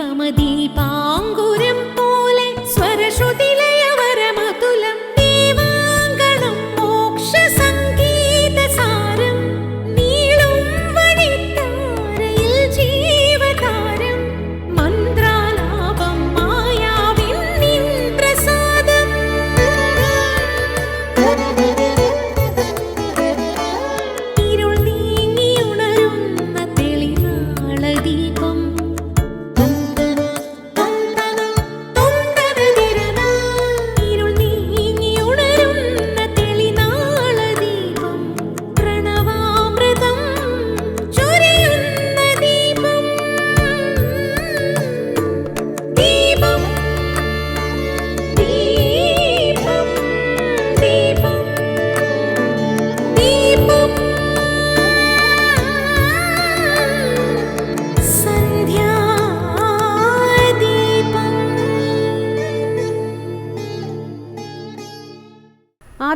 നിരുപമദീപാങ്കുരം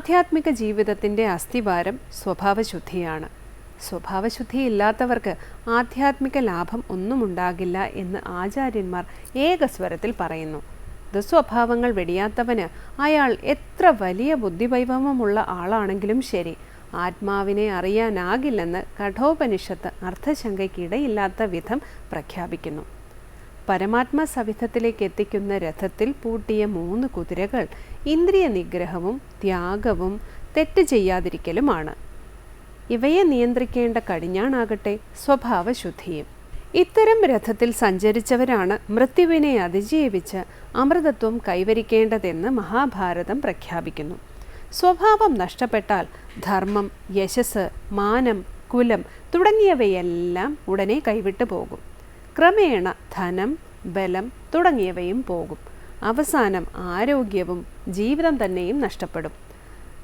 ആധ്യാത്മിക ജീവിതത്തിന്റെ അസ്ഥിവാരം സ്വഭാവശുദ്ധിയാണ്. സ്വഭാവശുദ്ധി ഇല്ലാത്തവർക്ക് ആധ്യാത്മിക ലാഭം ഒന്നും ഉണ്ടാകില്ല എന്ന് ആചാര്യന്മാർ ഏകസ്വരത്തിൽ പറയുന്നു. ദുസ്വഭാവങ്ങൾ വെടിയാത്തവന് അയാൾ എത്ര വലിയ ബുദ്ധിവൈഭവമുള്ള ആളാണെങ്കിലും ശരി. ആത്മാവിനെ അറിയാനാകില്ലെന്ന് കഠോപനിഷത്ത് അർത്ഥശങ്കയ്ക്കിടയില്ലാത്ത വിധം പ്രഖ്യാപിക്കുന്നു. പരമാത്മ സവിധത്തിലേക്ക് എത്തിക്കുന്ന രഥത്തിൽ പൂട്ടിയ മൂന്ന് കുതിരകൾ ഇന്ദ്രിയ നിഗ്രഹവും ത്യാഗവും തെറ്റ് ചെയ്യാതിരിക്കലുമാണ്. ഇവയെ നിയന്ത്രിക്കേണ്ട കടിഞ്ഞാണാകട്ടെ സ്വഭാവശുദ്ധിയും. ഇത്തരം രഥത്തിൽ സഞ്ചരിച്ചവരാണ് മൃത്യുവിനെ അതിജീവിച്ച് അമൃതത്വം കൈവരിക്കേണ്ടതെന്ന് മഹാഭാരതം പ്രഖ്യാപിക്കുന്നു. സ്വഭാവം നഷ്ടപ്പെട്ടാൽ ധർമ്മം യശസ് മാനം കുലം തുടങ്ങിയവയെല്ലാം ഉടനെ കൈവിട്ടു പോകും. ക്രമേണ ധനം ബലം തുടങ്ങിയവയും പോകും. അവസാനം ആരോഗ്യവും ജീവിതം തന്നെയും നഷ്ടപ്പെടും.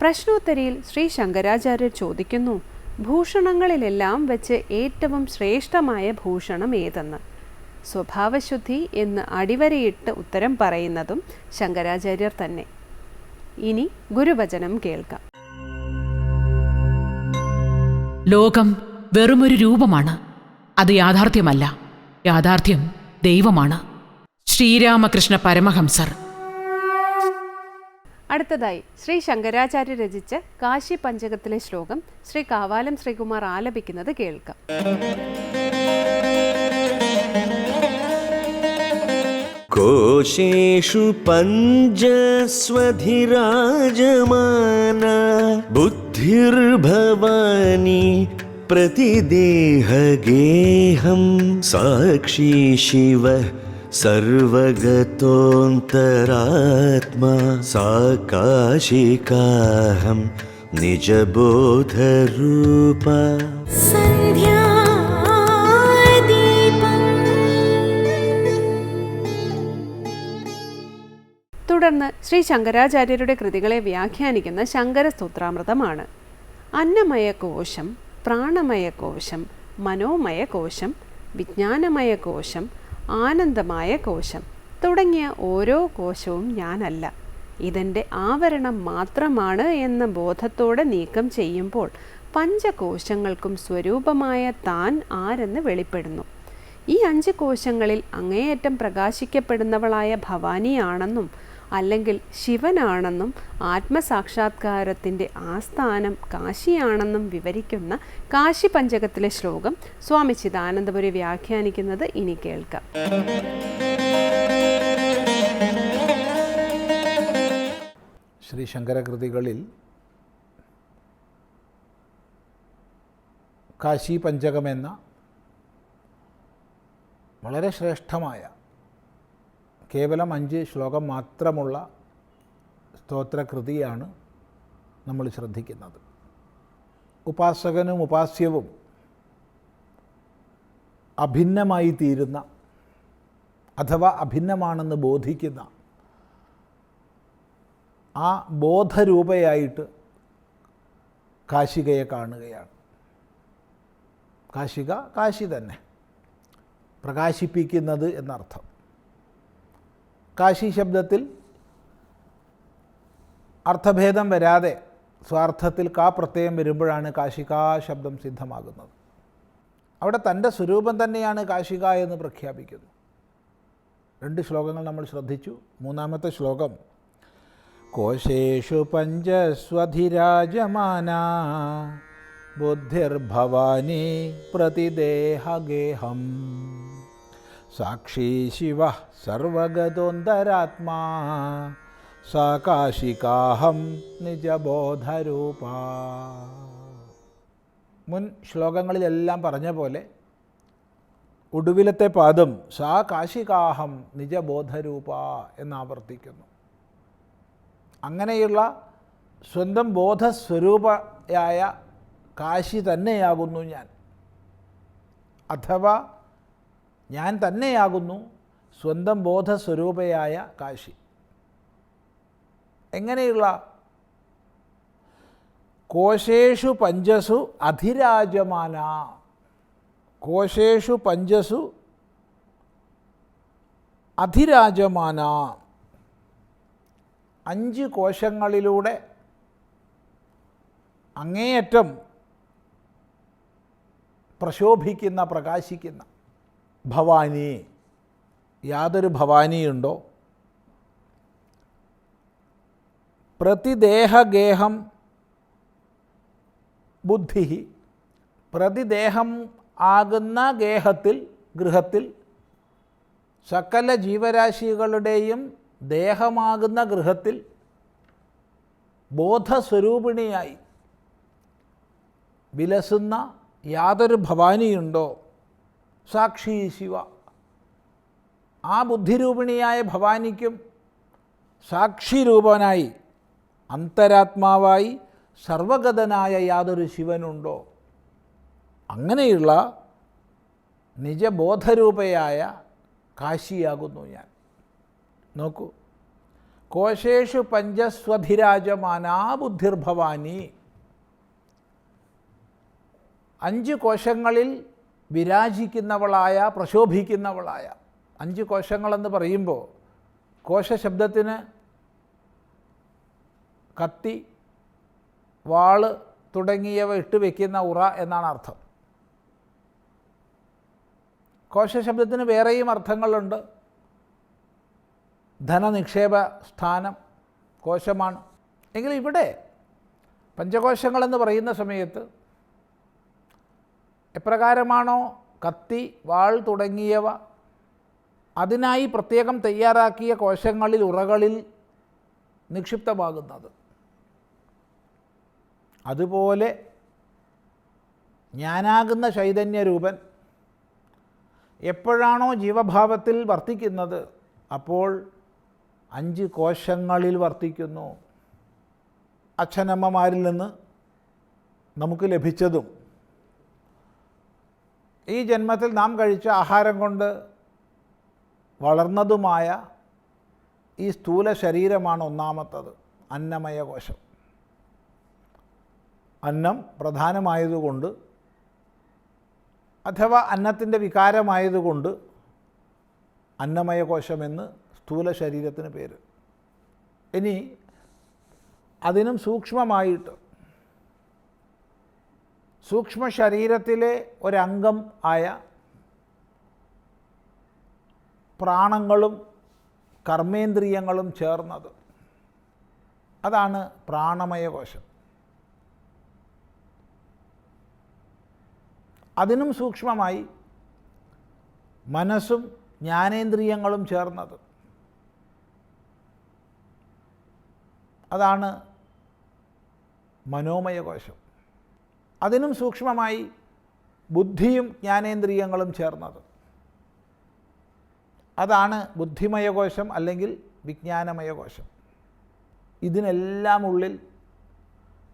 പ്രശ്നോത്തരിയിൽ ശ്രീ ശങ്കരാചാര്യർ ചോദിക്കുന്നു ഭൂഷണങ്ങളിലെല്ലാം വെച്ച് ഏറ്റവും ശ്രേഷ്ഠമായ ഭൂഷണം ഏതെന്ന്? സ്വഭാവശുദ്ധി എന്ന് അടിവരയിട്ട് ഉത്തരം പറയുന്നതും ശങ്കരാചാര്യർ തന്നെ. ഇനി ഗുരുവചനം കേൾക്കാം. ലോകം വെറുമൊരു രൂപമാണ്. അത് യാഥാർത്ഥ്യമല്ല. യാഥാർത്ഥ്യം ദൈവമാണ് ശ്രീരാമകൃഷ്ണ പരമഹംസർ അടുത്തതായി ശ്രീ ശങ്കരാചാര്യ രചിച്ച കാശി പഞ്ചകത്തിലെ ശ്ലോകം ശ്രീ കാവാലം ശ്രീകുമാർ ആലപിക്കുന്നത് കേൾക്കാം कोशेषु पञ्जस्वधिराजमाना बुद्धिर्भवानी പ്രതിദേഹഗേഹം സാക്ഷി ശിവ സർവഗതോന്തരാത്മാ സാകാശികാഹം നിജബോധരൂപ തുടർന്ന് ശ്രീ ശങ്കരാചാര്യരുടെ കൃതികളെ വ്യാഖ്യാനിക്കുന്ന ശങ്കരസ്തോത്രാമൃതമാണ്. അന്നമയ കോശം പ്രാണമയ കോശം മനോമയ കോശം വിജ്ഞാനമയ കോശം ആനന്ദമായ കോശം തുടങ്ങിയ ഓരോ കോശവും ഞാനല്ല. ഇതെന്റെ ആവരണം മാത്രമാണ് എന്ന ബോധത്തോടെ നീക്കം ചെയ്യുമ്പോൾ പഞ്ചകോശങ്ങൾക്കും സ്വരൂപമായ താൻ ആരെന്ന് വെളിപ്പെടുന്നു. ഈ അഞ്ച് കോശങ്ങളിൽ അങ്ങേയറ്റം പ്രകാശിക്കപ്പെടുന്നവളായ ഭവാനിയാണെന്നും അല്ലെങ്കിൽ ശിവനാണെന്നും ആത്മസാക്ഷാത്കാരത്തിന്റെ ആസ്ഥാനം കാശിയാണെന്നും വിവരിക്കുന്ന കാശി പഞ്ചകത്തിലെ ശ്ലോകം സ്വാമി ചിദാനന്ദപുരി വ്യാഖ്യാനിക്കുന്നത് ഇനി കേൾക്കാം. ശ്രീ ശങ്കരകൃതികളിൽ കാശി പഞ്ചകമെന്ന വളരെ ശ്രേഷ്ഠമായ കേവലം അഞ്ച് ശ്ലോകം മാത്രമുള്ള സ്തോത്രകൃതിയാണ് നമ്മൾ ശ്രദ്ധിക്കുന്നത്. ഉപാസകനും ഉപാസ്യവും അഭിന്നമായി തീരുന്ന അഥവാ അഭിന്നമാണെന്ന് ബോധിക്കുന്ന ആ ബോധരൂപയായിട്ട് കാശികയെ കാണുകയാണ്. കാശിക കാശി തന്നെ. പ്രകാശിപ്പിക്കുന്നത് എന്നർത്ഥം. കാശി ശബ്ദത്തിൽ അർത്ഥഭേദം വരാതെ സ്വാർത്ഥത്തിൽ കാ പ്രത്യയം വരുമ്പോഴാണ് കാശികാ ശബ്ദം സിദ്ധമാകുന്നത്. അവിടെ തന്റെ സ്വരൂപം തന്നെയാണ് കാശിക എന്ന് പ്രഖ്യാപിക്കുന്നു. രണ്ട് ശ്ലോകങ്ങൾ നമ്മൾ ശ്രദ്ധിച്ചു. മൂന്നാമത്തെ ശ്ലോകം കോശേഷു പഞ്ചസ്വധിരാജമാന ബുദ്ധിർഭവാനി പ്രതിദേഹഗേഹം. സാക്ഷി ശിവ സർവഗതോന്തരാത്മാ. സാകാശികാഹം നിജബോധരൂപ. മുൻ ശ്ലോകങ്ങളിലെല്ലാം പറഞ്ഞ പോലെ ഒടുവിലത്തെ പാദം സാ കാശികാഹം നിജബോധരൂപ എന്നാവർത്തിക്കുന്നു. അങ്ങനെയുള്ള സ്വന്തം ബോധസ്വരൂപയായ കാശി തന്നെയാകുന്നു ഞാൻ. അഥവാ ഞാൻ തന്നെയാകുന്നു സ്വന്തം ബോധസ്വരൂപയായ കാശി. എങ്ങനെയുള്ള? കോശേഷു പഞ്ചസു അധിരാജമാന. കോശേഷു പഞ്ചസു അധിരാജമാന. അഞ്ച് കോശങ്ങളിലൂടെ അങ്ങേയറ്റം പ്രശോഭിക്കുന്ന പ്രകാശിക്കുന്ന ഭവാനി യാതൊരു ഭവാനിയുണ്ടോ? പ്രതിദേഹഗേഹം ബുദ്ധി പ്രതിദേഹം ആകുന്ന ഗേഹത്തിൽ ഗൃഹത്തിൽ സകല ജീവരാശികളുടെയും ദേഹമാകുന്ന ഗൃഹത്തിൽ ബോധസ്വരൂപിണിയായി വിലസുന്ന യാതൊരു ഭവാനിയുണ്ടോ? സാക്ഷി ശിവ. ആ ബുദ്ധിരൂപിണിയായ ഭവാനിക്കും സാക്ഷിരൂപനായി അന്തരാത്മാവായി സർവഗതനായ യാതൊരു ശിവനുണ്ടോ? അങ്ങനെയുള്ള നിജബോധരൂപയായ കാശിയാകുന്നു ഞാൻ. നോക്കൂ. കോശേഷു പഞ്ചസ്വധിരാജമാനാ ബുദ്ധിർഭവാനി അഞ്ച് കോശങ്ങളിൽ വിരാജിക്കുന്നവളായ പ്രശോഭിക്കുന്നവളായ. അഞ്ച് കോശങ്ങളെന്ന് പറയുമ്പോൾ കോശ കോശശബ്ദത്തിന് കത്തി വാൾ തുടങ്ങിയവ ഇട്ട് വയ്ക്കുന്ന ഉറ എന്നാണ് അർത്ഥം. കോശ കോശശബ്ദത്തിന് വേറെയും അർത്ഥങ്ങളുണ്ട്. ധനനിക്ഷേപ സ്ഥാനം കോശമാണ്. എങ്കിൽ ഇവിടെ പഞ്ചകോശങ്ങളെന്ന് പറയുന്ന സമയത്ത് എപ്രകാരമാണോ കത്തി വാൾ തുടങ്ങിയവ അതിനായി പ്രത്യേകം തയ്യാറാക്കിയ കോശങ്ങളിൽ ഉറകളിൽ നിക്ഷിപ്തമാകുന്നത്. അതുപോലെ ഞാനാകുന്ന ചൈതന്യരൂപൻ എപ്പോഴാണോ ജീവഭാവത്തിൽ വർത്തിക്കുന്നത് അപ്പോൾ അഞ്ച് കോശങ്ങളിൽ വർത്തിക്കുന്നു. അച്ഛനമ്മമാരിൽ നിന്ന് നമുക്ക് ലഭിച്ചതും ഈ ജന്മത്തിൽ നാം കഴിച്ച ആഹാരം കൊണ്ട് വളർന്നതുമായ ഈ സ്ഥൂല ശരീരമാണ് ഒന്നാമത്തത് അന്നമയ കോശം. അന്നം പ്രധാനമായതുകൊണ്ട് അഥവാ അന്നത്തിന്റെ വികാരമായതുകൊണ്ട് അന്നമയ കോശമെന്ന് സ്ഥൂല ശരീരത്തിന് പേര്. ഇനി അതിനും സൂക്ഷ്മമായിട്ട് സൂക്ഷ്മ ശരീരത്തിലെ ഒരംഗം ആയ പ്രാണങ്ങളും കർമ്മേന്ദ്രിയങ്ങളും ചേർന്നത്. അതാണ് പ്രാണമയ കോശം അതിനും സൂക്ഷ്മമായി മനസ്സും ജ്ഞാനേന്ദ്രിയങ്ങളും ചേർന്നത്. അതാണ് മനോമയ കോശം അതിനും സൂക്ഷ്മമായി ബുദ്ധിയും ജ്ഞാനേന്ദ്രിയങ്ങളും ചേർന്നത്. അതാണ് ബുദ്ധിമയകോശം അല്ലെങ്കിൽ വിജ്ഞാനമയകോശം. ഇതിനെല്ലാം ഉള്ളിൽ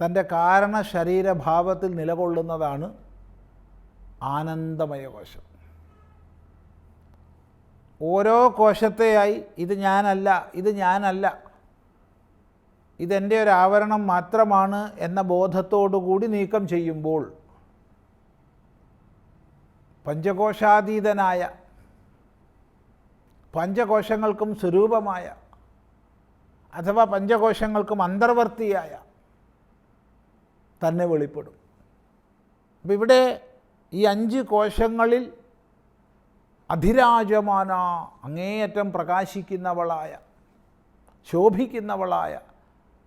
തന്റെ കാരണ ശരീരഭാവത്തിൽ നിലകൊള്ളുന്നതാണ് ആനന്ദമയകോശം. ഓരോ കോശത്തെയായി ഇത് ഞാനല്ല ഇത് ഞാനല്ല ഇതെന്റെ ഒരു ആവരണം മാത്രമാണ് എന്ന ബോധത്തോടു കൂടി നീക്കം ചെയ്യുമ്പോൾ പഞ്ചകോശാതീതനായ പഞ്ചകോശങ്ങൾക്കും സ്വരൂപമായ അഥവാ പഞ്ചകോശങ്ങൾക്കും അന്തർവർത്തിയായ തന്നെ വെളിപ്പെടും. അപ്പം ഇവിടെ ഈ അഞ്ച് കോശങ്ങളിൽ അധിരാജമാന അങ്ങേയറ്റം പ്രകാശിക്കുന്നവളായ ശോഭിക്കുന്നവളായ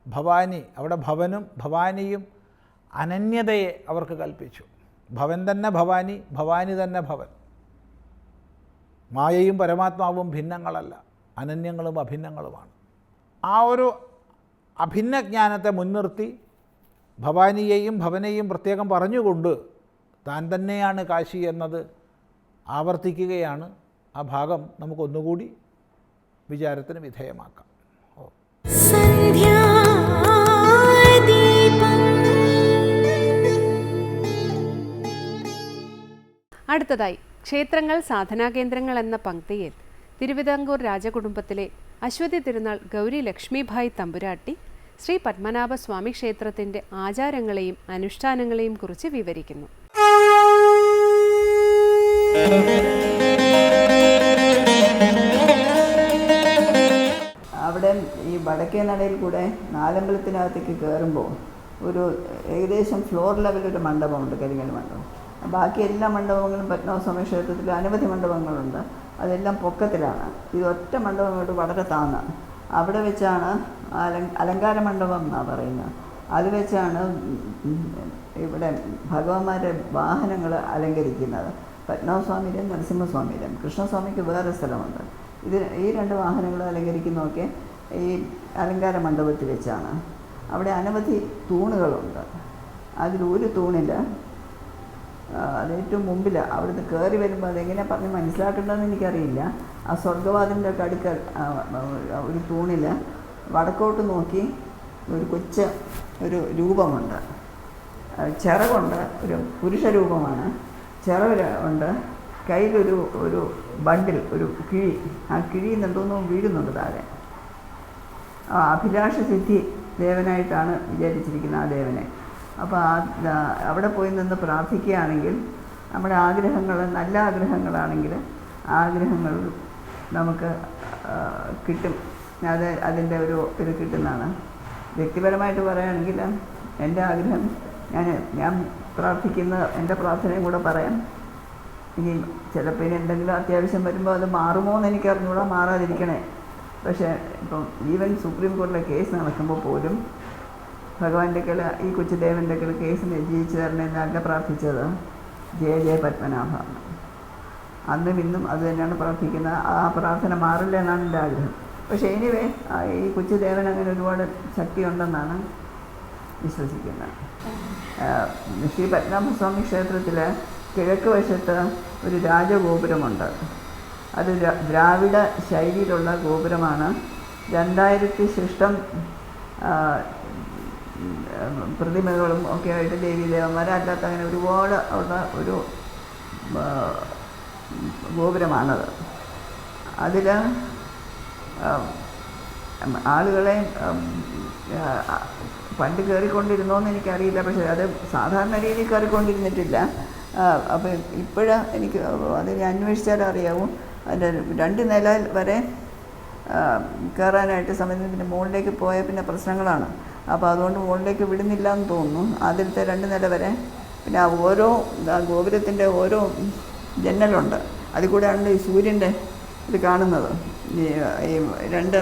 ഭവാനി അവിടെ ഭവനും ഭവാനിയും അനന്യതയെ അവർക്ക് കൽപ്പിച്ചു. ഭവൻ തന്നെ ഭവാനി ഭവാനി തന്നെ ഭവൻ. മായയും പരമാത്മാവും ഭിന്നങ്ങളല്ല അനന്യങ്ങളും അഭിന്നങ്ങളുമാണ്. ആ ഒരു അഭിന്ന ജ്ഞാനത്തെ മുൻനിർത്തി ഭവാനിയെയും ഭവനെയും പ്രത്യേകം പറഞ്ഞുകൊണ്ട് താൻ തന്നെയാണ് കാശി എന്നത് ആവർത്തിക്കുകയാണ്. ആ ഭാഗം നമുക്കൊന്നുകൂടി വിചാരത്തിന് വിധേയമാക്കാം. അടുത്തതായി ക്ഷേത്രങ്ങൾ സാധനാകേന്ദ്രങ്ങൾ എന്ന പങ്ക്തിയിൽ തിരുവിതാംകൂർ രാജകുടുംബത്തിലെ അശ്വതി തിരുനാൾ ഗൗരി ലക്ഷ്മിഭായ് തമ്പുരാട്ടി ശ്രീ പത്മനാഭസ്വാമി ക്ഷേത്രത്തിന്റെ ആചാരങ്ങളെയും അനുഷ്ഠാനങ്ങളെയും കുറിച്ച് വിവരിക്കുന്നു. അവിടെ ഈ വടക്കേ നടയിൽ കൂടെ നാലമ്പലത്തിനകത്തേക്ക് കയറുമ്പോൾ ഒരു ഏകദേശം ഫ്ലോർ ലെവലൊരു മണ്ഡപമുണ്ട് കരിങ്കൽ മണ്ഡപം. ബാക്കി എല്ലാ മണ്ഡപങ്ങളും പത്മനാഭസ്വാമി ക്ഷേത്രത്തിൽ അനവധി മണ്ഡപങ്ങളുണ്ട്. അതെല്ലാം പൊക്കത്തിലാണ്. ഇത് ഒറ്റ മണ്ഡപം വളരെ താന്നാണ് അവിടെ വെച്ചാണ് അല അലങ്കാര മണ്ഡപം എന്നാണ് പറയുന്നത്. അത് വെച്ചാണ് ഇവിടെ ഭഗവാന്മാരുടെ വാഹനങ്ങൾ അലങ്കരിക്കുന്നത്. പത്മനാഭസ്വാമിയുടെയും നരസിംഹസ്വാമിയുടെയും. കൃഷ്ണസ്വാമിക്ക് വേറെ സ്ഥലമുണ്ട്. ഇത് ഈ രണ്ട് വാഹനങ്ങൾ അലങ്കരിക്കുന്നതൊക്കെ ഈ അലങ്കാര മണ്ഡപത്തിൽ വെച്ചാണ്. അവിടെ അനവധി തൂണുകളുണ്ട്. അതിൽ ഒരു തൂണിൽ ആ, അത് ഏറ്റവും മുമ്പിൽ അവിടുന്ന് കയറി വരുമ്പോൾ അതെങ്ങനെ പറഞ്ഞ് മനസ്സിലാക്കേണ്ടതെന്ന് എനിക്കറിയില്ല. ആ സ്വർഗവാദിന്റെ ഒക്കെ അടുക്കൽ ഒരു തൂണിൽ വടക്കോട്ട് നോക്കി ഒരു കൊച്ച ഒരു രൂപമുണ്ട്. ചിറകുണ്ട് ഒരു പുരുഷ രൂപമാണ്. ചിറവ് ഉണ്ട്. കയ്യിലൊരു ഒരു ബണ്ടിൽ ഒരു കിഴി. ആ കിഴിയിൽ നിന്ന് എന്തോന്നോ വീഴുന്നുണ്ട് താഴെ. അഭിലാഷ സിദ്ധി ദേവനായിട്ടാണ് വിചാരിച്ചിരിക്കുന്നത് ആ ദേവനെ. അപ്പോൾ അവിടെ പോയി നിന്ന് പ്രാർത്ഥിക്കുകയാണെങ്കിൽ നമ്മുടെ ആഗ്രഹങ്ങൾ നല്ല ആഗ്രഹങ്ങളാണെങ്കിൽ ആഗ്രഹങ്ങൾ നമുക്ക് കിട്ടും. അത് അതിന്റെ ഒരു ഇത് കിട്ടുന്നതാണ്. വ്യക്തിപരമായിട്ട് പറയുകയാണെങ്കിൽ എന്റെ ആഗ്രഹം ഞാൻ ഞാൻ പ്രാർത്ഥിക്കുന്ന എന്റെ പ്രാർത്ഥനയും കൂടെ പറയാം. ഇനി ചിലപ്പോൾ ഇനി എന്തെങ്കിലും അത്യാവശ്യം വരുമ്പോൾ അത് മാറുമോ എന്ന് എനിക്ക് അറിഞ്ഞുകൂടാ മാറാതിരിക്കണേ. പക്ഷേ ഇപ്പം ഈവൻ സുപ്രീം കോടതിയിലെ കേസ് നടക്കുമ്പോൾ പോലും ഭഗവാന്റെ കല ഈ കൊച്ചുദേവന്റെ കള കേസിനെ ജയിച്ചു തരണമെന്നല്ല പ്രാർത്ഥിച്ചത്? ജയ ജയ പത്മനാഭ. അന്നും ഇന്നും അത് തന്നെയാണ് പ്രാർത്ഥിക്കുന്നത്. ആ പ്രാർത്ഥന മാറില്ല എന്നാണ് എന്റെ ആഗ്രഹം. പക്ഷേ എനിവേ ഈ കൊച്ചുദേവൻ അങ്ങനെ ഒരുപാട് ശക്തിയുണ്ടെന്നാണ് വിശ്വസിക്കുന്നത്. ശ്രീ പത്മനാഭസ്വാമി ക്ഷേത്രത്തിൽ കിഴക്ക് വശത്ത് ഒരു രാജഗോപുരമുണ്ട്. അത് ദ്രാവിഡ ശൈലിയിലുള്ള ഗോപുരമാണ്. രണ്ടായിരത്തി ശിഷ്ടം പ്രതിമകളും ഒക്കെ ആയിട്ട് ദേവി ദേവന്മാരല്ലാത്ത അങ്ങനെ ഒരുപാട് ഉള്ള ഒരു ഗോപുരമാണത്. അതിൽ ആളുകളെ പണ്ട് കയറിക്കൊണ്ടിരുന്നോ കയറിക്കൊണ്ടിരുന്നോന്ന് എനിക്കറിയില്ല. പക്ഷേ അത് സാധാരണ രീതിയിൽ കയറിക്കൊണ്ടിരുന്നിട്ടില്ല അപ്പോൾ ഇപ്പോഴ എനിക്ക് അത് അന്വേഷിച്ചാൽ അറിയാവും. അതിന്റെ രണ്ട് നില വരെ കയറാനായിട്ട് സമയത്ത് പിന്നെ മുകളിലേക്ക് പോയ പിന്നെ പ്രശ്നങ്ങളാണ്. അപ്പോൾ അതുകൊണ്ട് മുകളിലേക്ക് വിടുന്നില്ല എന്ന് തോന്നുന്നു. ആദ്യത്തെ രണ്ട് നില വരെ പിന്നെ ആ ഓരോ ഗോപുരത്തിന്റെ ഓരോ ജനലുണ്ട്. അതിൽ കൂടെയാണ് ഈ സൂര്യന്റെ ഇത് കാണുന്നത്. ഈ രണ്ട്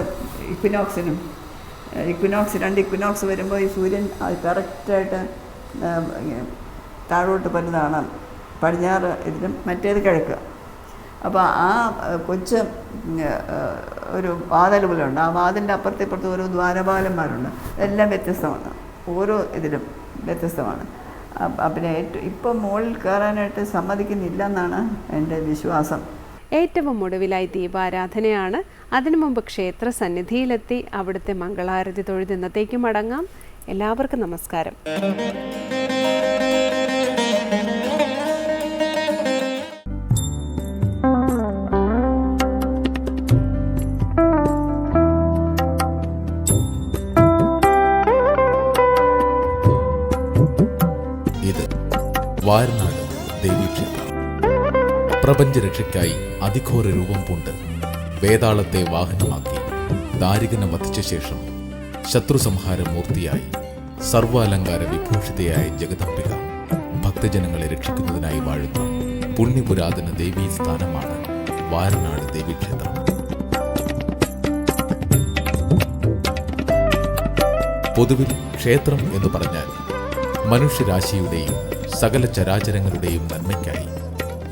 ഇക്വിനോക്സിനും ഇക്വിനോക്സ് രണ്ട് ഇക്വിനോക്സ് വരുമ്പോൾ ഈ സൂര്യൻ അത് കറക്റ്റായിട്ട് താഴോട്ട് വരുന്നതാണ്. പടിഞ്ഞാറ് ഇതിലും മറ്റേത് കിഴക്ക്. അപ്പോൾ ആ കൊച്ച് ഒരു വാതിൽ പോലുണ്ട് ആ വാതിന്റെ അപ്പുറത്തെ ഇപ്പുറത്ത് ഓരോ ദ്വാരപാലന്മാരുണ്ട്. എല്ലാം വ്യത്യസ്തമാണ്. ഓരോ ഇതിലും വ്യത്യസ്തമാണ്. പിന്നെ ഏറ്റവും ഇപ്പം മുകളിൽ കയറാനായിട്ട് സമ്മതിക്കുന്നില്ല എന്നാണ് എന്റെ വിശ്വാസം. ഏറ്റവും ഒടുവിലായി ദീപാരാധനയാണ്. അതിനു മുമ്പ് ക്ഷേത്ര സന്നിധിയിലെത്തി അവിടുത്തെ മംഗളാരതി തൊഴുത് മടങ്ങാം. എല്ലാവർക്കും നമസ്കാരം. വാരനാട് ദേവീക്ഷേത്രം പ്രപഞ്ചരക്ഷയ്ക്കായി അതിഘോര രൂപം പൂണ്ട് വേതാളത്തെ വാഹനമാക്കി ദാരികനെ വധിച്ച ശേഷം ശത്രുസംഹാര മൂർത്തിയായി സർവാലങ്കാര വിഭൂഷിതയായ ജഗദംബിക ഭക്തജനങ്ങളെ രക്ഷിക്കുന്നതിനായി വാഴുന്ന പുണ്യപുരാതന ദേവീ സ്ഥാനമാണ് വാരനാട് ദേവീക്ഷേത്രം. പൊതുവിൽ ക്ഷേത്രം എന്ന് പറഞ്ഞാൽ മനുഷ്യരാശിയുടെയും സകല ചരാചരങ്ങളുടെയും നന്മയ്ക്കായി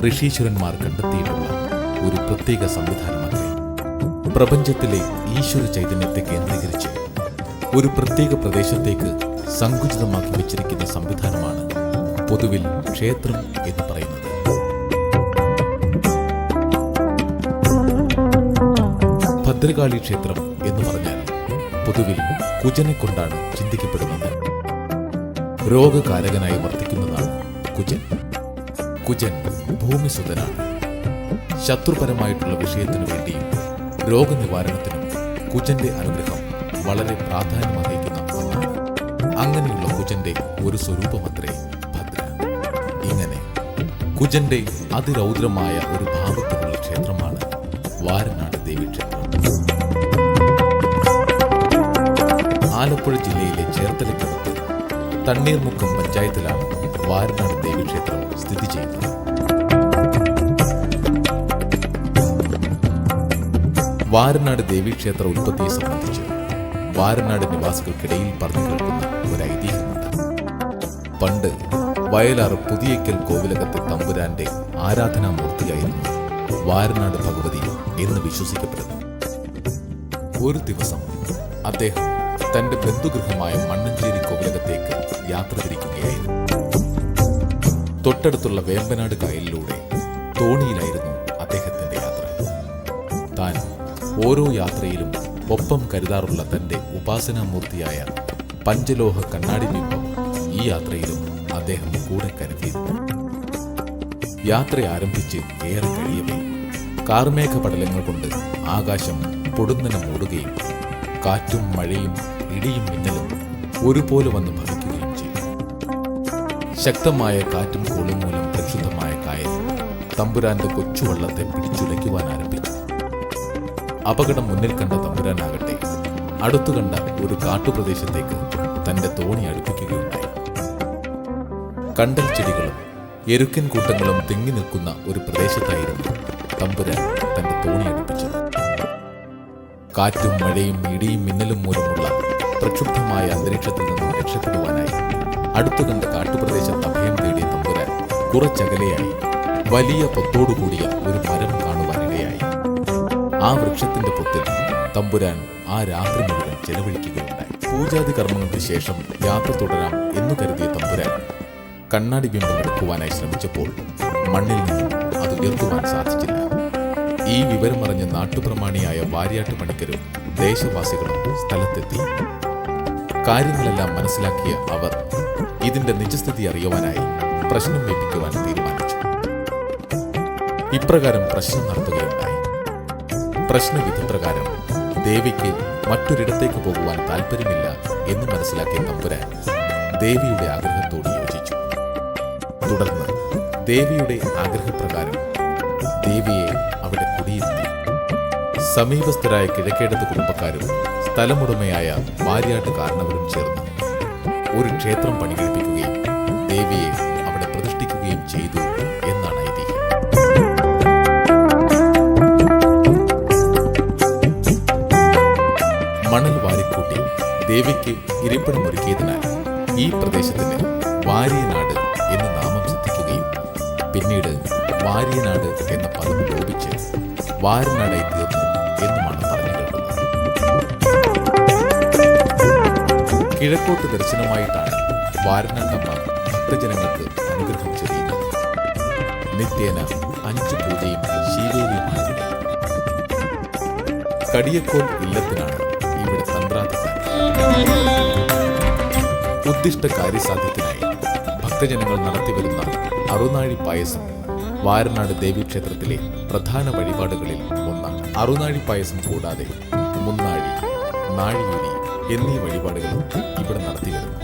ഋഷീശ്വരന്മാർ കണ്ടെത്തിയിട്ടുള്ള ഒരു പ്രത്യേക സംവിധാനമത്രേ. പ്രപഞ്ചത്തിലെ ഈശ്വര ചൈതന്യത്തെ കേന്ദ്രീകരിച്ച് ഒരു പ്രത്യേക പ്രദേശത്തേക്ക് സങ്കുചിതമാക്കി വെച്ചിരിക്കുന്ന സംവിധാനമാണ് പൊതുവിൽ ക്ഷേത്രം എന്ന് പറയുന്നത്. ഭദ്രകാളി ക്ഷേത്രം എന്ന് പറഞ്ഞാൽ പൊതുവിൽ കുജനെ കൊണ്ടാണ് ചിന്തിക്കപ്പെടുന്നത്. രോഗകാരകനായി വർത്തിക്കുന്നതാണ് കുജൻ. കുജൻ ഭൂമിസുതനാണ് ശത്രുപരമായിട്ടുള്ള വിഷയത്തിനു വേണ്ടിയും രോഗനിവാരണത്തിനും കുജന്റെ അനുഗ്രഹം വളരെ പ്രാധാന്യമർഹിക്കുന്ന ഒന്നാണ്. അങ്ങനെയുള്ള കുജന്റെ ഒരു സ്വരൂപമത്രേ ഭദ്ര. ഇങ്ങനെ കുജന്റെ അതിരൗദ്രമായ ഒരു ഭാവത്തിലുള്ള ക്ഷേത്രമാണ് വാരനാട് ദേവീക്ഷേത്രം ആലപ്പുഴ ജില്ലയിലെ ചേർത്തലക്കടുത്ത് തണ്ണീർമുക്കം പഞ്ചായത്തിലാണ് വാരനാട് ദേവീക്ഷേത്രം സ്ഥിതി ചെയ്യുന്നത് വാരനാട് ദേവീക്ഷേത്ര ഉൽപ്പത്തിയെ സംബന്ധിച്ച് വാരനാട് നിവാസികൾക്കിടയിൽ പറഞ്ഞു കേൾക്കുന്ന ഒരു ഐതിഹ്യമുണ്ട്. പണ്ട് വയലാർ പുതിയക്കൽ കോവിലകത്തെ തമ്പുരാന്റെ ആരാധനാമൂർത്തിയായിരുന്നു വാരനാട് ഭഗവതി എന്ന് വിശ്വസിക്കപ്പെടുന്നു ഒരു ദിവസം അദ്ദേഹം തന്റെ ബന്ധുഗൃഹമായ മണ്ണഞ്ചേരി കോവിലകത്തേക്ക് യാത്ര തിരിക്കുകയായിരുന്നു. തൊട്ടടുത്തുള്ള വേമ്പനാട് കായലിലൂടെ തോണിയിലായിരുന്നു അദ്ദേഹത്തിന്റെ യാത്ര. താൻ ഓരോ യാത്രയിലും ഒപ്പം കരുതാറുള്ള തന്റെ ഉപാസനാമൂർത്തിയായ പഞ്ചലോഹ കണ്ണാടി ബിംബം ഈ യാത്രയിലും അദ്ദേഹം കൂടെ കരുതിയിരുന്നു യാത്ര ആരംഭിച്ച് ഏറെ കഴിയവേ കാർമേഘ പടലങ്ങൾ കൊണ്ട് ആകാശം പൊടുന്നനെ മൂടുകയും കാറ്റും മഴയും ഇടിയും മിന്നലും ഒരുപോലെ വന്ന് ചെയ്തു ശക്തമായ കാറ്റും കോളും മൂലം പ്രക്ഷുബ്ധമായ കായൽ തമ്പുരാന്റെ കൊച്ചുവള്ളത്തെ പിടിച്ചുലയ്ക്കുവാൻ ആരംഭിച്ചു. അപകടം മുന്നിൽ കണ്ട തമ്പുരാനാകട്ടെ അടുത്തു കണ്ട ഒരു കാട്ടുപ്രദേശത്തേക്ക് തന്റെ തോണി അടുപ്പിക്കുകയുണ്ടായി. കണ്ടൽ ചെടികളും എരുക്കൻ കൂട്ടങ്ങളും തിങ്ങി നിൽക്കുന്ന ഒരു പ്രദേശത്തായിരുന്നു തമ്പുരാൻ തന്റെ തോണി അടുപ്പിച്ചത്. കാറ്റും മഴയും ഇടിയും മിന്നലും മൂലമുള്ള പ്രക്ഷുബ്ധമായ അന്തരീക്ഷത്തിൽ നിന്നും രക്ഷപ്പെടുവാനായി അടുത്തു കണ്ട കാട്ടുപ്രദേശത്ത് അഭയം തേടിയ തമ്പുരാൻ കുറച്ചകലെയായി. വലിയ പൊത്തോടുകൂടിയ ഒരു മരം കാണുവാനിടയായി. ആ വൃക്ഷത്തിന്റെ പൊത്തിൽ തമ്പുരാൻ ആ രാത്രി മുഴുവൻ ചെലവഴിക്കുകയുണ്ടായി. പൂജാതി കർമ്മങ്ങൾക്ക് ശേഷം യാത്ര തുടരാം എന്ന് കരുതിയ തമ്പുരാൻ കണ്ണാടി ബിംബം എടുക്കുവാനായി ശ്രമിച്ചപ്പോൾ മണ്ണിൽ നിന്നും അത് ഉയർത്തുവാൻ സാധിച്ചില്ല. ഈ വിവരം അറിഞ്ഞ നാട്ടുപ്രമാണിയായ വാര്യാട്ട് പണിക്കരും ദേശവാസികളും സ്ഥലത്തെത്തി കാര്യങ്ങളെല്ലാം മനസ്സിലാക്കിയ അവർ ഇതിന്റെ നിജസ്ഥിതി അറിയുവാനായി പ്രശ്നം വെപ്പിക്കുവാൻ തീരുമാനിച്ചു. ഇപ്രകാരം പ്രശ്നം നടത്തുകയുണ്ടായി. പ്രശ്നവിധി പ്രകാരം ദേവിക്ക് മറ്റൊരിടത്തേക്ക് പോകുവാൻ താല്പര്യമില്ല എന്ന് മനസ്സിലാക്കിയ തമ്പുരാൻ ദേവിയുടെ ആഗ്രഹത്തോട് യോജിച്ചു. തുടർന്ന് ദേവിയുടെ ആഗ്രഹപ്രകാരം ദേവിയെ അവിടെ കുടിയിരുത്തി. സമീപസ്ഥരായ കിഴക്കേടത്ത് കുടുംബക്കാരും സ്ഥലമുടമയായ വാര്യാട്ട് കാരണവരും ചേർന്ന് ക്ഷേത്രം പണികഴിപ്പിക്കുകയും ദേവിയെ അവിടെ പ്രതിഷ്ഠിക്കുകയും ചെയ്തു എന്നാണ് ഐതിഹ്യം. മണൽ വാരിക്കൂട്ടി ദേവിക്ക് ഇരിപ്പിടമൊരുക്കിയതിനാൽ ഈ പ്രദേശത്തിന് വാര്യനാട് എന്ന നാമം സിദ്ധിക്കുകയും പിന്നീട് വാര്യനാട് എന്ന പദം ലോപിച്ച് വാരനാടായി തീർന്നു. കിഴക്കോട്ട് ദർശനമായിട്ടാണ് വാരനാട്ടമ്മ ഭക്തജനങ്ങൾക്ക് അനുഗ്രഹം ചെയ്യുന്നത് നിത്യേന അഞ്ചു പൂജയും ശീലേലിയും കടിയക്കോൽ ഇല്ലത്തിനാണ് ഇവിടെ തന്ത്രാധികാരം. ഉദ്ദിഷ്ട കാര്യസാധ്യത്തിനായി ഭക്തജനങ്ങൾ നടത്തിവരുന്ന അറുനാഴി പായസം വാരനാട് ദേവീക്ഷേത്രത്തിലെ പ്രധാന വഴിപാടുകളിൽ ഒന്നാണ്. അറുനാഴി പായസം കൂടാതെ മുന്നാഴി നാഴിയുരി എന്നീ വഴിപാടുകളും ഇവിടെ നടത്തിവരുന്നു.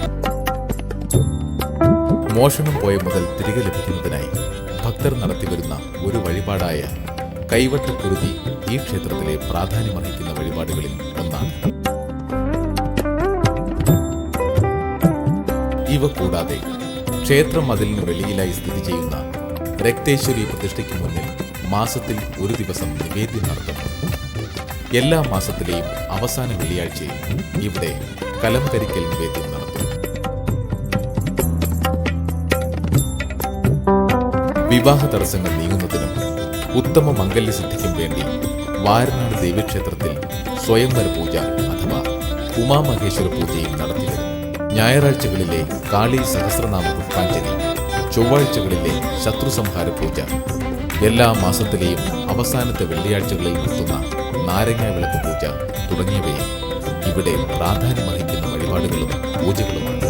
മോഷണം പോയ മുതൽ തിരികെ ലഭിക്കുന്നതിനായി ഭക്തർ നടത്തിവരുന്ന ഒരു വഴിപാടായ കൈവട്ടക്കുരുതി ഈ ക്ഷേത്രത്തിലെ പ്രാധാന്യമർഹിക്കുന്ന വഴിപാടുകളിൽ ഒന്നാണ്. ഇവ കൂടാതെ ക്ഷേത്ര മതിലിന് വെളിയിലായി സ്ഥിതി ചെയ്യുന്ന രക്തേശ്വരി പ്രതിഷ്ഠയ്ക്ക് മുന്നിൽ മാസത്തിൽ ഒരു ദിവസം നിവേദ്യം നടത്തുന്നു. എല്ലാ മാസത്തിലെയും അവസാന വെള്ളിയാഴ്ചയിൽ ഇവിടെ കലംകരിക്കൽ നിവേദ്യം നടത്തും വിവാഹ തടസ്സങ്ങൾ നീങ്ങുന്നതിനും ഉത്തമ മംഗല്യസിദ്ധിക്കും വേണ്ടി വാരനാട് ദേവീക്ഷേത്രത്തിൽ സ്വയംവര പൂജ അഥവാ ഉമാമഹേശ്വര പൂജയും നടത്തിവരുന്നു ഞായറാഴ്ചകളിലെ കാളി സഹസ്രനാമ പുഷ്പാഞ്ജലി ചൊവ്വാഴ്ചകളിലെ ശത്രുസംഹാര പൂജ എല്ലാ മാസത്തിലെയും അവസാനത്തെ വെള്ളിയാഴ്ചകളിൽ നടത്തുന്ന നാരങ്ങ വിളക്ക് പൂജ തുടങ്ങിയവയും ഇവിടെ പ്രാധാന്യമർഹിക്കുന്ന വഴിപാടുകളും പൂജകളുമാണ്.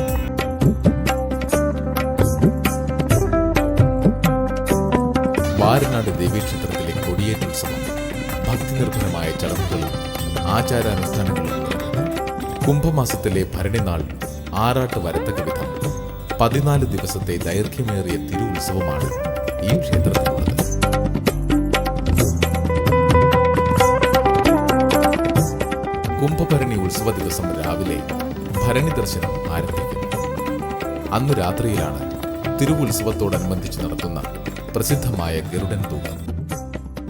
വാരനാട് ദേവീക്ഷേത്രത്തിലെ കൊടിയേറ്റുത്സവം ഭക്തിനിർഭരമായ ചടങ്ങുകളും ആചാരാനുഷ്ഠാനങ്ങളും കുംഭമാസത്തിലെ ഭരണിനാൾ ആറാട്ട് വരത്തക്ക വിധം പതിനാല് ദിവസത്തെ ദൈർഘ്യമേറിയ തിരു ഉത്സവമാണ് ഈ ക്ഷേത്രത്തിലുള്ളത് ദിവസം രാവിലെ ഭരണി ദർശനം ആരംഭിക്കുന്നു. അന്ന് രാത്രിയിലാണ് തിരുവുത്സവത്തോടനുബന്ധിച്ച് നടത്തുന്ന പ്രസിദ്ധമായ ഗരുഡൻ തൂക്കം.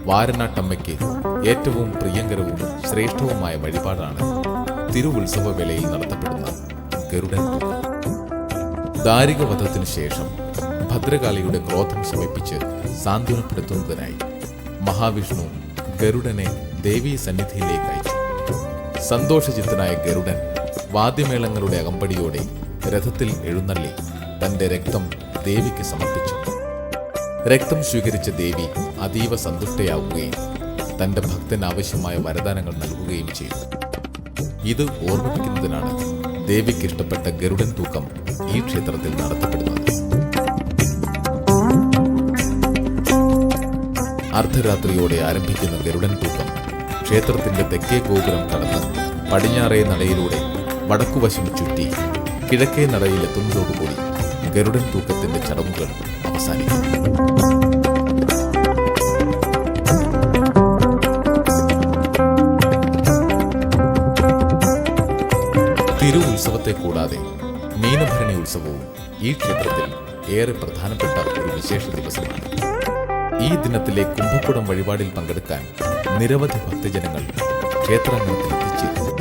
വാരനാട്ടമ്മയ്ക്ക് ഏറ്റവും പ്രിയങ്കരവും ശ്രേഷ്ഠവുമായ വഴിപാടാണ് തിരുവുത്സവ വേളയിൽ നടത്തപ്പെടുന്ന ഗരുഡൻ തൂക്കം. ദാരികവധത്തിനു ശേഷം ഭദ്രകാളിയുടെ ക്രോധം ശമിപ്പിച്ച് സാന്ത്വനപ്പെടുത്തുന്നതിനായി മഹാവിഷ്ണു ഗരുഡനെ ദേവീ സന്നിധിയിലേക്ക് അയച്ചു. സന്തോഷചിത്തനായ ഗരുഡൻ വാദ്യമേളങ്ങളുടെ അകമ്പടിയോടെ രഥത്തിൽ എഴുന്നള്ളി തന്റെ രക്തം ദേവിക്ക് സമർപ്പിച്ചു. രക്തം സ്വീകരിച്ച ദേവി അതീവ സന്തുഷ്ടയാവുകയും തന്റെ ഭക്തന് ആവശ്യമായ വരദാനങ്ങൾ നൽകുകയും ചെയ്തു. ഇത് ഓർമ്മിപ്പിക്കുന്നതിനാണ് ദേവിക്ക് ഇഷ്ടപ്പെട്ട ഗരുഡൻ തൂക്കം ഈ ക്ഷേത്രത്തിൽ നടത്തപ്പെടുന്നത്. അർദ്ധരാത്രിയോടെ ആരംഭിക്കുന്ന ഗരുഡൻ തൂക്കം ക്ഷേത്രത്തിന്റെ തെക്കേ ഗോപുരം കടന്ന് പടിഞ്ഞാറേ നടയിലൂടെ വടക്കുവശം ചുറ്റി കിഴക്കേ നടയിൽ എത്തുന്നതോടുകൂടി ഗരുഡൻ തൂക്കത്തിന്റെ ചടങ്ങുകൾ അവസാനിക്കും. തിരു ഉത്സവത്തെ കൂടാതെ മീനഭരണി ഉത്സവവും ഈ ക്ഷേത്രത്തിൽ ഏറെ പ്രധാനപ്പെട്ട ഒരു വിശേഷ ദിവസമാണ്. ഈ ദിനത്തിലെ കുംഭക്കുടം വഴിപാടിൽ പങ്കെടുക്കാൻ നിരവധി ഭക്തജനങ്ങൾ ക്ഷേത്രങ്ങളിൽ എത്തിച്ചേരുന്നു.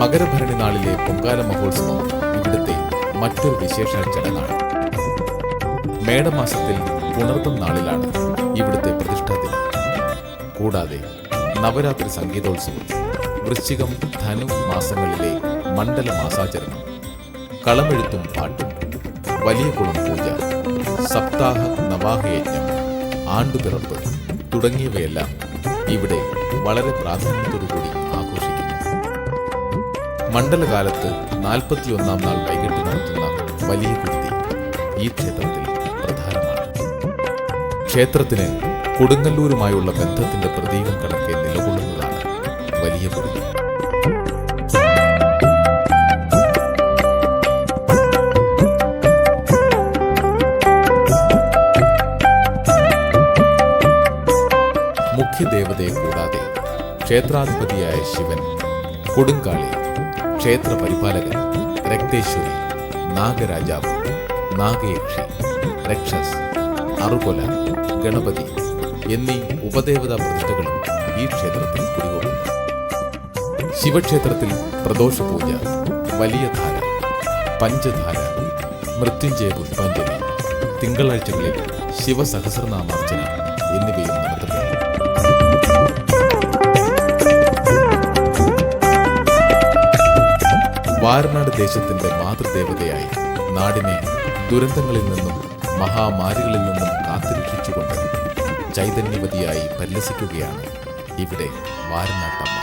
മകരഭരണി നാളിലെ പൊങ്കാല മഹോത്സവം ഇവിടുത്തെ മറ്റൊരു വിശേഷ ചടങ്ങാണ്. മേടമാസത്തിൽ പുണർത്തം നാളിലാണ് ഇവിടുത്തെ പ്രതിഷ്ഠാ ദിനം. കൂടാതെ നവരാത്രി സംഗീതോത്സവം വൃശ്ചികം ധനു മാസങ്ങളിലെ മണ്ഡല മാസാചരണം കളമെഴുത്തും പാട്ടും വലിയ കുളം പൂജ സപ്താഹ നവാഹയജ്ഞം ആണ്ടുപിറപ്പ് തുടങ്ങിയവയെല്ലാം ഇവിടെ വളരെ പ്രാധാന്യത്തോടുകൂടി ആഘോഷിക്കുന്നു. മണ്ഡലകാലത്ത് നാൽപ്പത്തിയൊന്നാം നാൾ വൈകിട്ട് നടത്തുന്ന വലിയ കുരുതി ഈ ക്ഷേത്രത്തിൽ പ്രധാനമാണ്. ക്ഷേത്രത്തിന് കൊടുങ്ങല്ലൂരുമായുള്ള ബന്ധത്തിന്റെ പ്രതീകം കണക്കെ നിലകൊള്ളുന്നതാണ് വലിയ കുരുതി ക്ഷേത്രാധിപതിയായ ശിവൻ കൊടുങ്കാളി ക്ഷേത്ര പരിപാലകൻ രക്തേശ്വരി നാഗരാജാവ് നാഗയക്ഷി രക്ഷസ് അറുകൊല ഗണപതി എന്നീ ഉപദേവതാ പ്രതിഷ്ഠകളും ഈ ക്ഷേത്രത്തിൽ കുടികൊള്ളുന്നു. ശിവക്ഷേത്രത്തിൽ പ്രദോഷപൂജ വലിയ ധാര പഞ്ചധാര മൃത്യുഞ്ജയ പുഷ്പാഞ്ജലി തിങ്കളാഴ്ചകളിൽ ശിവസഹസ്രനാമാർച്ചന എന്നിവയും വാരനാട് ദേശത്തിന്റെ മാതൃദേവതയായി നാടിനെ ദുരന്തങ്ങളിൽ നിന്നും മഹാമാരികളിൽ നിന്നും കാത്തുരക്ഷിച്ചുകൊണ്ട് ചൈതന്യവതിയായി പരിലസിക്കുകയാണ് ഇവിടെ വാരനാട്ടമ്മ.